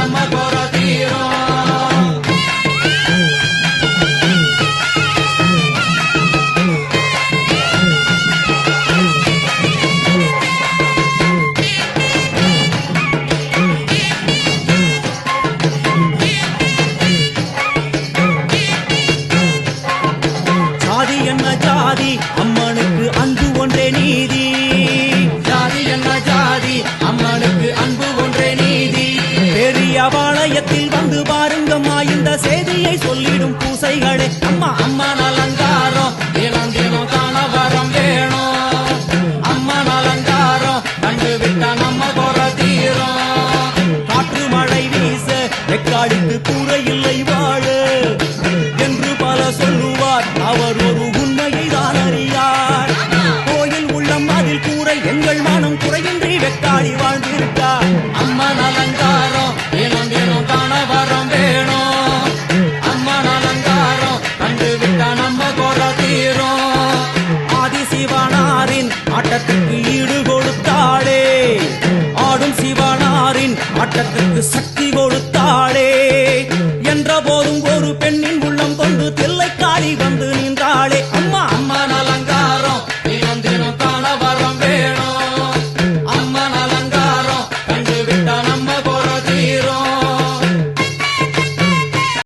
அம்மனுக்கு விரதம் ஆதி முதல் இன்று வரை வழக்கம் சமயபுரத்தில் நம்மை வாழ வைக்க மாறியும் விரதம் கொண்டாளே மாறி அம்மன் அலங்காரம் தினம் தினம் காண வரம் வேணும் அம்மன் அலங்காரம் கண்டு விட்டா நம்ம குற தீரும் ஜாதி என்ன ஜாதி அம்மனுக்கு அன்பு ஒன்றே நீதி ஜாதி என்ன ஜாதி அம்மனுக்கு அன்பு ஒன்றே நீதி பெரிய பாளையத்தில் வந்து பாருங்கம்மா இந்த செய்தியை சொல்லிடும் பூசைகளே அம்மா அம்மன் அலங்காரம். தினம் தினம் காண வரம் வேணும். அம்மா அலங்காரம். கண்டு விட்டா நம்ம குற தீரும். காற்று மழை வீச வெக்காடிக்கு கூரை இல்லை வாழ. என்று பல சொல்லுவார். அவர் ஒரு உண்மையை தான் அறியார். கோயில் உள்ளம் அதில் கூரை எங்கள் மனம் குறையின்றி வெக்காடி வாழ்ந்திருக்கார். அம்மன் அலங்காரம். நம்ம குற தீரும். ஆதி சிவனாரின் ஆட்டத்துக்கு ஈடு கொடுத்தாளே. ஆடும் சிவனாரின் ஆட்டத்துக்கு சக்தி கொடுத்தாளே. என்ற போதும்